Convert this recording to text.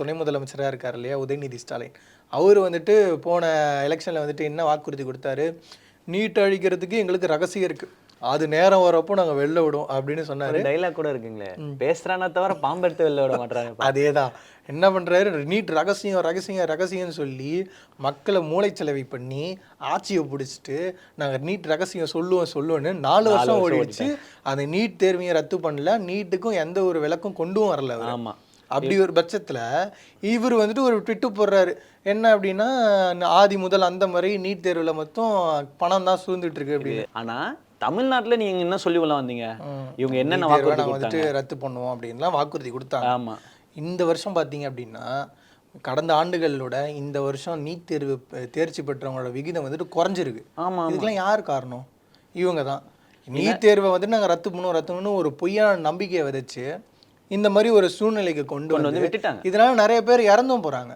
துணை முதலமைச்சராக இருக்கார் இல்லையா உதயநிதி ஸ்டாலின். அவர் வந்துட்டு போன எலெக்ஷனில் வந்துட்டு என்ன வாக்குறுதி கொடுத்தாரு? நீட் அழிக்கிறதுக்கு எங்களுக்கு ரகசியம் இருக்குது அது நேரம் வரப்போ நாங்கள் வெளில விடுவோம் அப்படின்னு சொன்னார். டைலாக் கூட இருக்குங்களே. பேசுறானா தவிர பாம்பெடுத்து வெளில விட மாட்டாங்க அதே தான் என்ன பண்ணுறாரு நீட் ரகசியம் ரகசியம் ரகசியம்னு சொல்லி மக்களை மூளைச்சலவை பண்ணி ஆட்சியை பிடிச்சிட்டு நாங்கள் நீட் ரகசியம் சொல்லுவோம் சொல்லுவோன்னு நாலு வருஷம் ஓடிடுச்சு. அந்த நீட் தேர்வையை ரத்து பண்ணல. நீட்டுக்கும் எந்த ஒரு விளக்கும் கொண்டும் வரல. ஆமா. அப்படி ஒரு பட்சத்தில் இவர் வந்துட்டு ஒரு ட்விட்டு போடுறாரு. என்ன அப்படின்னா ஆதி முதல் அந்த மாதிரி நீட் தேர்வில் மொத்தம் பணம் தான் சூழ்ந்துட்டு இருக்கு அப்படின்னு. ஆனா தமிழ்நாட்டுல நீங்க என்ன சொல்லி உள்ள வந்தீங்க? இவங்க என்னென்ன வாக்குறுதி வந்துட்டு ரத்து பண்ணுவோம் அப்படின்லாம் வாக்குறுதி கொடுத்தாங்க. ஆமா. இந்த வருஷம் பார்த்தீங்க அப்படின்னா கடந்த ஆண்டுகளோட இந்த வருஷம் நீட் தேர்வு தேர்ச்சி பெற்றவங்களோட விகிதம் வந்துட்டு குறைஞ்சிருக்கு. ஆமா இதுக்கெல்லாம் யார் காரணம்? இவங்க தான். நீட் தேர்வை வந்துட்டு நாங்கள் ரத்து பண்ணுவோம் ரத்து பண்ணுவோம் ஒரு பொய்யான நம்பிக்கையை விதைச்சு இந்த மாதிரி ஒரு சூழ்நிலைக்கு கொண்டு வந்து விட்டுட்டாங்க. இதனால நிறைய பேர் இறந்தும் போறாங்க.